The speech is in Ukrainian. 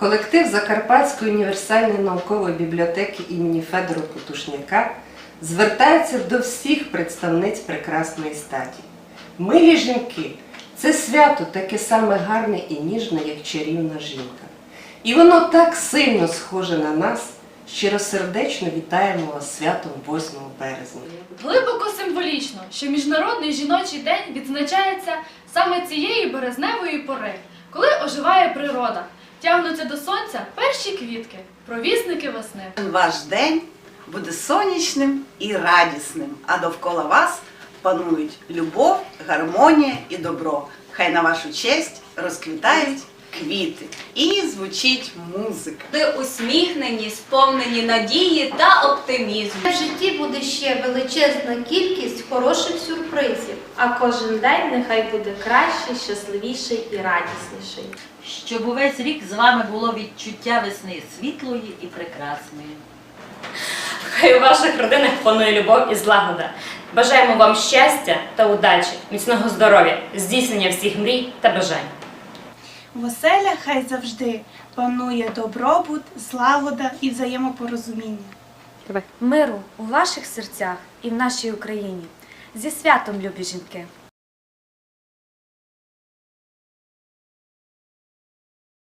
Колектив Закарпатської універсальної наукової бібліотеки імені Федора Потушняка звертається до всіх представниць прекрасної статі. Милі жінки це свято таке саме гарне і ніжне, як чарівна жінка. І воно так сильно схоже на нас, щиросердечно вітаємо вас святом 8 березня. Глибоко символічно, що Міжнародний жіночий день відзначається саме цієї березневої пори, коли оживає природа, тягнуться до сонця перші квітки, провісники весни. Ваш день буде сонячним і радісним, а довкола вас панують любов, гармонія і добро. Хай на вашу честь розквітають квіти і звучить музика. Ви усміхнені, сповнені надії та оптимізму. В житті буде ще величезна кількість хороших сюрпризів, а кожен день нехай буде кращий, щасливіший і радісніший. щоб увесь рік з вами було відчуття весни світлої і прекрасної. Хай у ваших родинах панує любов і злагода. Бажаємо вам щастя та удачі, міцного здоров'я, здійснення всіх мрій та бажань. В оселях хай завжди панує добробут, злагода і взаємопорозуміння. Миру у ваших серцях і в нашій Україні. Зі святом, любі жінки!